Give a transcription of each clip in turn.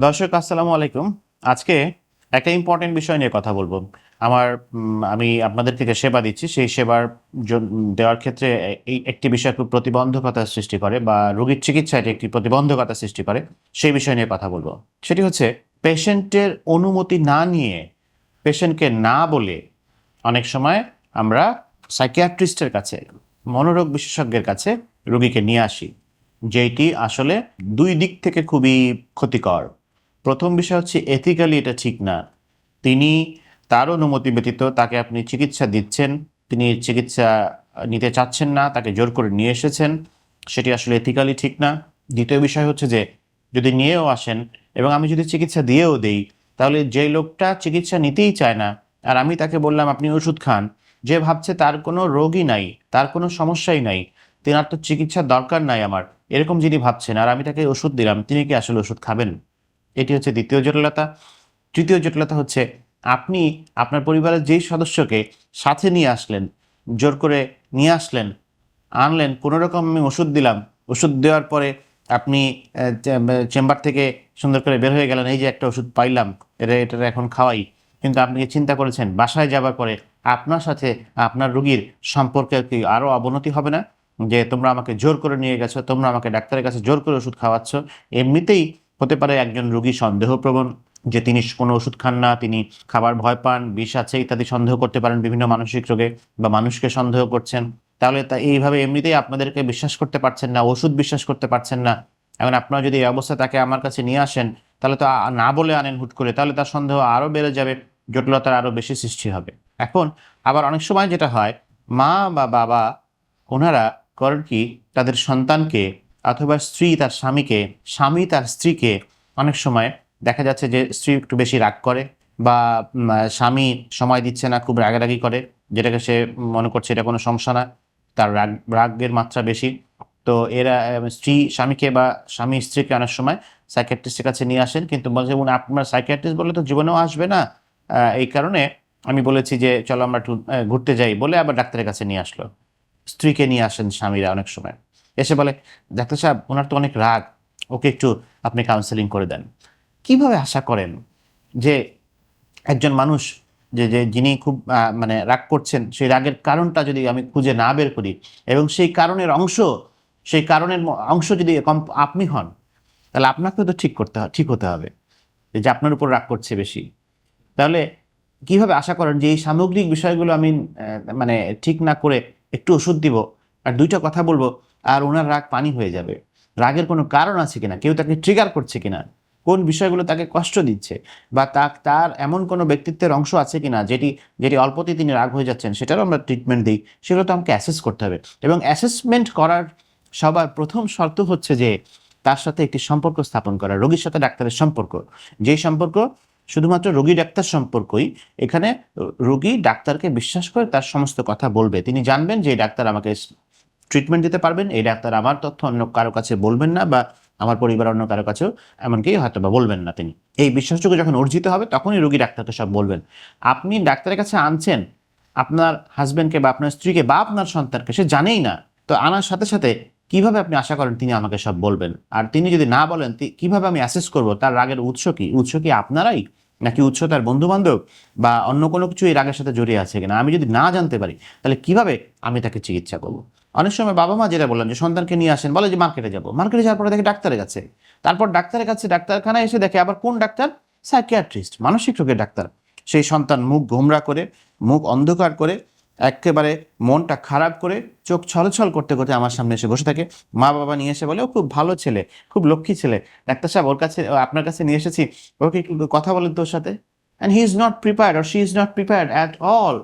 দর্শক, আসসালামু আলাইকুম। আজকে একটা ইম্পর্টেন্ট বিষয় নিয়ে কথা বলব। আমার আমি আপনাদের থেকে সেবা দিচ্ছি। সেই সেবার দেওয়ার ক্ষেত্রে এই একটি বিষয় খুব প্রতিবন্ধকতা সৃষ্টি করে বা রোগীর চিকিৎসায় একটি প্রতিবন্ধকতা সৃষ্টি করে। সেই বিষয় নিয়ে কথা বলব। সেটি হচ্ছে, পেশেন্টের অনুমতি না নিয়ে, পেশেন্টকে না বলে অনেক সময় আমরা সাইকিয়াট্রিস্টের কাছে, মনোরোগ বিশেষজ্ঞের কাছে রোগীকে নিয়ে আসি। যেটি আসলে দুই দিক থেকে খুবই ক্ষতিকর। প্রথম বিষয় হচ্ছে এথিক্যালি এটা ঠিক না। তিনি তার অনুমতি ব্যতীত তাকে আপনি চিকিৎসা দিচ্ছেন, তিনি চিকিৎসা নিতে চাচ্ছেন না, তাকে জোর করে নিয়ে এসেছেন, সেটি আসলে এথিক্যালি ঠিক না। দ্বিতীয় বিষয় হচ্ছে যে, যদি নিয়েও আসেন এবং আমি যদি চিকিৎসা দিয়েও দেই, তাহলে যে লোকটা চিকিৎসা নিতেই চায় না, আর আমি তাকে বললাম, আপনি ওষুধ খান। যে ভাবছে তার কোনো রোগই নাই, তার কোনো সমস্যাই নাই, তেনার তো চিকিৎসার দরকার নাই আমার, এরকম যিনি ভাবছেন, আর আমি তাকে ওষুধ দিলাম, তিনি কি আসলে ওষুধ খাবেন? এটি হচ্ছে দ্বিতীয় জটিলতা। তৃতীয় জটিলতা হচ্ছে আপনি আপনার পরিবারের যেই সদস্যকে সাথে নিয়ে আসলেন, জোর করে নিয়ে আসলেন, আনলেন কোনো রকম আমি ওষুধ দিলাম, ওষুধ দেওয়ার পরে আপনি চেম্বার থেকে সুন্দর করে বের হয়ে গেলেন, এই যে একটা ওষুধ পাইলাম, এটা এটা এখন খাওয়াই। কিন্তু আপনি চিন্তা করেছেন, বাসায় যাবার পরে আপনার সাথে আপনার রুগীর সম্পর্কে কি আরও অবনতি হবে না? যে তোমরা আমাকে জোর করে নিয়ে গেছো, তোমরা আমাকে ডাক্তারের কাছে জোর করে ওষুধ খাওয়াচ্ছ, এমনিতেই হতে পারে একজন রুগী সন্দেহপ্রবণ, যে তিনি কোনো ওষুধ খান না, তিনি খাবার ভয় পান, বিষ আছে ইত্যাদি সন্দেহ করতে পারেন বিভিন্ন মানসিক রোগে বা মানুষকে সন্দেহ করছেন। তাহলে তা এইভাবে এমনিতেই আপনাদেরকে বিশ্বাস করতে পারছেন না, ওষুধ বিশ্বাস করতে পারছেন না। এখন আপনারা যদি এই অবস্থা তাকে আমার কাছে নিয়ে আসেন, তাহলে তো না বলে আনেন হুট করে, তাহলে তার সন্দেহ আরও বেড়ে যাবে, জটিলতার আরও বেশি সৃষ্টি হবে। এখন আবার অনেক সময় যেটা হয়, মা বা বাবা, ওনারা করেন কি, তাদের সন্তানকে অথবা স্ত্রী তার স্বামীকে, স্বামী তার স্ত্রীকে অনেক সময় দেখা যাচ্ছে যে স্ত্রী একটু বেশি রাগ করে বা স্বামী সময় দিচ্ছে না, খুব রাগারাগি করে, যেটাকে সে মনে করছে এটা কোনো সমস্যা না, তার রাগ, রাগের মাত্রা বেশি। তো এরা স্ত্রী, স্বামীকে বা স্বামী স্ত্রীকে অনেক সময় সাইকিয়াট্রিস্টের কাছে নিয়ে আসেন, কিন্তু বলছে "উনি আপনার সাইকিয়াট্রিস্ট বলে তো জীবনেও আসবে না। এই কারণে আমি বলেছি যে, চলো আমরা একটু ঘুরতে যাই, বলে আবার ডাক্তারের কাছে নিয়ে আসলো। স্ত্রীকে নিয়ে আসেন স্বামীরা অনেক সময়। এসে বলে, ডাক্তার সাহেব, ওনার তো অনেক রাগ, ওকে একটু আপনি কাউন্সেলিং করে দেন। কীভাবে আশা করেন যে একজন মানুষ যে যে যিনি খুব মানে রাগ করছেন, সেই রাগের কারণটা যদি আমি খুঁজে না বের করি এবং সেই কারণের অংশ, সেই কারণের অংশ যদি আপনি হন, তাহলে আপনাকেও তো ঠিক করতে ঠিক হতে হবে যে আপনার উপর রাগ করছে বেশি। তাহলে কীভাবে আশা করেন যে, এই সামগ্রিক বিষয়গুলো আমি মানে ঠিক না করে একটু ওষুধ দিব? আর দুইটা কথা বলব আর ওনার রাগ পানি হয়ে যাবে। রাগের কোনো কারণ আছে কিনা? কেউ তাকে ট্রিগার করছে কিনা? কোন বিষয়গুলো তাকে কষ্ট দিচ্ছে? বা তার এমন কোনো ব্যক্তিত্বের অংশ আছে কিনা যেটি যেটি অল্পতেই তিনি রাগ হয়ে যাচ্ছেন, সেটারও আমরা ট্রিটমেন্ট দিই। সেগুলো তো আমাকে অ্যাসেস করতে হবে। এবং অ্যাসেসমেন্ট করার সবার প্রথম শর্ত হচ্ছে যে, তার সাথে একটি সম্পর্ক স্থাপন করা, রোগীর সাথে ডাক্তারের সম্পর্ক। যেই সম্পর্ক শুধুমাত্র রোগী ডাক্তার সম্পর্কই, এখানে রোগী ডাক্তারকে বিশ্বাস করে তার সমস্ত কথা বলবে। তিনি জানবেন যে ডাক্তার আমাকে ট্রিটমেন্ট দিতে পারবেন। এই ডাক্তার আমার তথ্য অন্য কারও কাছে বলবেন না বা আমার পরিবার অন্য কারও কাছেও, এমনকি হয়তো বা বলবেন না তিনি। এই বিশ্বাসযোগ্য যখন অর্জিত হবে, তখনই রোগী ডাক্তারকে সব বলবেন। আপনি ডাক্তারের কাছে আনছেন, আপনার হাজবেন্ডকে বা আপনার স্ত্রীকে বা আপনার সন্তানকে, সে জানেই না। তো আনার সাথে সাথে কীভাবে আপনি আশা করেন তিনি আমাকে সব বলবেন? আর তিনি যদি না বলেন কীভাবে আমি অ্যাসেস করব? তার রাগের উৎস কি? উৎস কি আপনারাই? নাকি উৎস তার বন্ধু বান্ধব বা অন্য কোনো কিছু এই রাগের সাথে জড়িয়ে আছে কিনা? আমি যদি না জানতে পারি, তাহলে কীভাবে আমি তাকে চিকিৎসা করব? অনেক সময় বাবা মা যেটা বললেন যে সন্তানকে নিয়ে আসেন, বলে যে মার্কেটে যাব। মার্কেটে যাওয়ার পরে দেখে ডাক্তারের কাছে। তারপর ডাক্তারের কাছে ডাক্তারখানায় এসে দেখে আবার কোন ডাক্তার? সাইকিয়াট্রিস্ট, মানসিক রোগের ডাক্তার। সেই সন্তান মুখ গোমরা করে, মুখ অন্ধকার করে, একেবারে মনটা খারাপ করে, চোখ ছলছল করতে করতে আমার সামনে এসে বসে থাকে। মা বাবা নিয়ে এসে বলে, ও খুব ভালো ছেলে, খুব লক্ষ্মী ছেলে। ডাক্তার সাহেব ওর কাছে আপনার কাছে নিয়ে এসেছি। ওকে কথা বলেন তোর সাথে। And he is not prepared R she is not prepared at all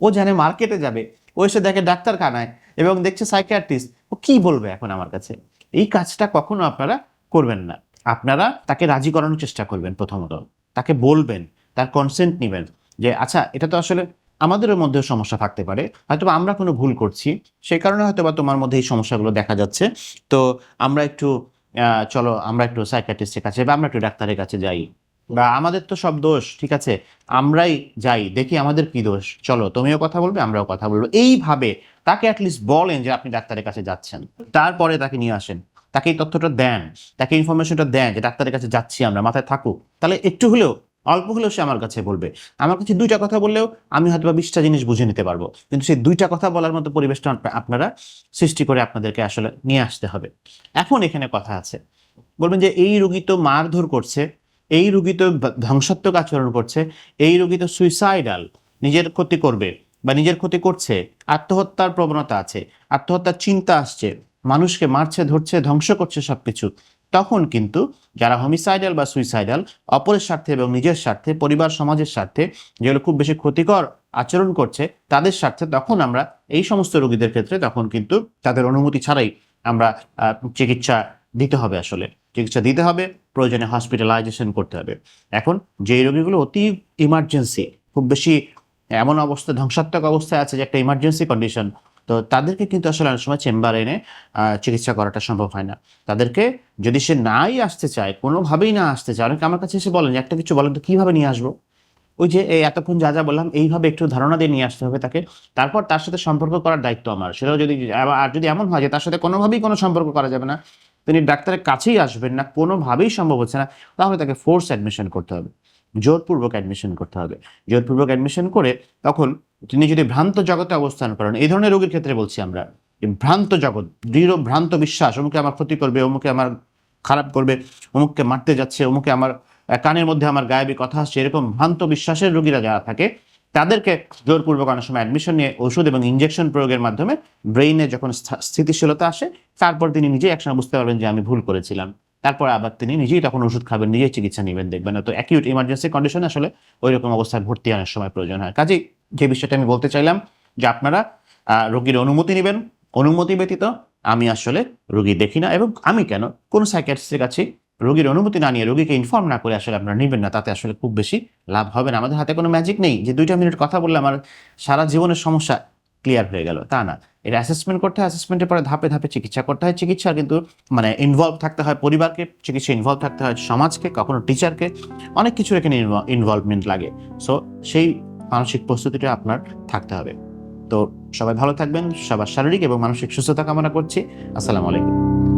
ও জানে মার্কেটে যাবে। ও এসে দেখে ডাক্তারখানায়। এবং দেখছে সাইকিয়াট্রিস্ট ও কি বলবে এখন আমার কাছে? এই কাজটা কখনো আপনারা করবেন না। আপনারা তাকে রাজি করানোর চেষ্টা করবেন প্রথমত। তাকে বলবেন, তার কনসেন্ট নেবেন যে আচ্ছা এটা তো আসলে আমাদেরও মধ্যেও সমস্যা থাকতে পারে। হয়তো আমরা কোনো ভুল করছি। সেই কারণে হয়তো বা তোমার মধ্যে এই সমস্যাগুলো দেখা যাচ্ছে। তো আমরা একটু চলো, আমরা একটু সাইকাট্রিস্টের কাছে বা আমরা একটু ডাক্তারের কাছে যাই। বা আমাদের তো সব দোষ, ঠিক আছে? আমরাই যাই, দেখি আমাদের কি দোষ। চলো, তুমিও কথা বলবে, আমরাও কথা বলব। এইভাবে তাকে অ্যাটলিস্ট বলেন যে আপনি ডাক্তারের কাছে যাচ্ছেন। তারপরে তাকে নিয়ে আসেন। তাকে এই তথ্যটা দেন। তাকে ইনফরমেশনটা দেন যে ডাক্তারের কাছে যাচ্ছি আমরা, মাথায় থাকুক। তাহলে একটু হলেও, অল্প হলেও সে আমার কাছে বলবে। আমার কাছে দুইটা কথা বললেও আমি হয়তো বা বিশটা জিনিস বুঝে নিতে পারব। কিন্তু সেই দুইটা কথা বলার মতো পরিবেশটা আপনারা সৃষ্টি করে আপনাদেরকে আসলে নিয়ে আসতে হবে। এখন এখানে কথা আছে। বলবেন যে, এই রুগী তো মারধর করছে এই রুগী তো ধ্বংসাত্মক আচরণ করছে, এই রুগী তো সুইসাইডাল নিজের ক্ষতি করবে বা নিজের ক্ষতি করছে, আত্মহত্যার প্রবণতা আছে, আত্মহত্যার চিন্তা আসছে, মানুষকে মারছে, ধরছে, ধ্বংস করছে সবকিছু। তখন কিন্তু যারা হোমিসাইডাল বা সুইসাইডাল অপরের স্বার্থে এবং নিজের স্বার্থে, পরিবার, সমাজের স্বার্থে যেগুলো খুব বেশি ক্ষতিকর আচরণ করছে, তাদের স্বার্থে তখন আমরা এই সমস্ত রোগীদের ক্ষেত্রে তখন কিন্তু তাদের অনুমতি ছাড়াই আমরা চিকিৎসা দিতে হবে আসলে। চিকিৎসা দিতে হবে, প্রয়োজনে হসপিটালাইজেশন করতে হবে। এখন যেই রোগীগুলো অতি ইমার্জেন্সি খুব বেশি এমন অবস্থা, ধ্বংসাত্মক অবস্থায় আছে যে একটা ইমার্জেন্সি কন্ডিশন তো তাদেরকে কিন্তু আসলে অনেক সময় চেম্বারে এনে চিকিৎসা করাটা সম্ভব হয় না। তাদেরকে যদি সে নাই আসতে চায়, কোনোভাবেই না আসতে চায়, অনেকে আমার কাছে এসে বলেন যে একটা কিছু বলেন তো, কীভাবে নিয়ে আসব? ওই যে, এই এতক্ষণ যা যা বললাম, এইভাবে একটু ধারণা দিয়ে নিয়ে আসতে হবে তাকে। তারপর তার সাথে সম্পর্ক করার দায়িত্ব আমার। সেটাও যদি আর যদি এমন হয় যে তার সাথে কোনোভাবেই কোনো সম্পর্ক করা যাবে না তিনি ডাক্তারের কাছেই আসবেন না, কোনোভাবেই সম্ভব হচ্ছে না। তাহলে তাকে ফোর্স অ্যাডমিশন করতে হবে, জোরপূর্বক অ্যাডমিশন করতে হবে। জোরপূর্বক অ্যাডমিশন করে তখন তিনি যদি ভ্রান্ত জগতে অবস্থান করেন, এই ধরনের রোগীর ক্ষেত্রে বলছি আমরা ভ্রান্ত জগৎ, দৃঢ় ভ্রান্ত বিশ্বাস, অমুকে আমার ক্ষতি করবে, অমুকে আমার খারাপ করবে, অমুককে মারতে যাচ্ছে, অমুকে আমার, কানের মধ্যে আমার গায়েবী কথা আসছে, এরকম ভ্রান্ত বিশ্বাসের রোগীরা যারা থাকে তাদেরকে জোরপূর্বক অনেক সময় অ্যাডমিশন নিয়ে ওষুধ এবং ইঞ্জেকশন প্রয়োগের মাধ্যমে ব্রেইনে যখন স্থিতিশীলতা আসে, তারপর তিনি নিজেই একসময় বুঝতে পারবেন যে আমি ভুল করেছিলাম। তারপর আবার তিনি নিজেই তখন ওষুধ খাবেন, নিজেই চিকিৎসা নেবেন, দেখবেন না তো অ্যাকিউট ইমার্জেন্সি কন্ডিশনে আসলে ওই রকম অবস্থায় ভর্তি অনেক সময় প্রয়োজন হয়। কাজেই যে বিষয়টা আমি বলতে চাইলাম, যে আপনারা রোগীর অনুমতি নেবেন। অনুমতি ব্যতীত আমি আসলে রোগী দেখি না এবং আমি কেন? কোনো সাইকিয়াট্রিস্টের কাছে রোগীর অনুমতি না নিয়ে রোগীকে ইনফর্ম না করে আসলে আপনারা নেবেন না, তাতে আসলে খুব বেশি লাভ হবে না। আমাদের হাতে কোনো ম্যাজিক নেই। যে দুইটা মিনিট কথা বললে আমার সারা জীবনের সমস্যা ক্লিয়ার হয়ে গেল। তা না। এটা অ্যাসেসমেন্ট করতে হয় অ্যাসেসমেন্টের পরে ধাপে ধাপে চিকিৎসা করতে হয়। চিকিৎসা কিন্তু মানে ইনভলভ থাকতে হয় পরিবারকে, চিকিৎসা ইনভলভ থাকতে হয় সমাজকে, কখনো টিচারকে অনেক কিছুর এখানে ইনভলভমেন্ট লাগে। সো সেই মানসিক প্রস্তুতিটা আপনার থাকতে হবে। তো সবাই ভালো থাকবেন, সবার শারীরিক এবং মানসিক সুস্থতা কামনা করছি। আসসালামু আলাইকুম।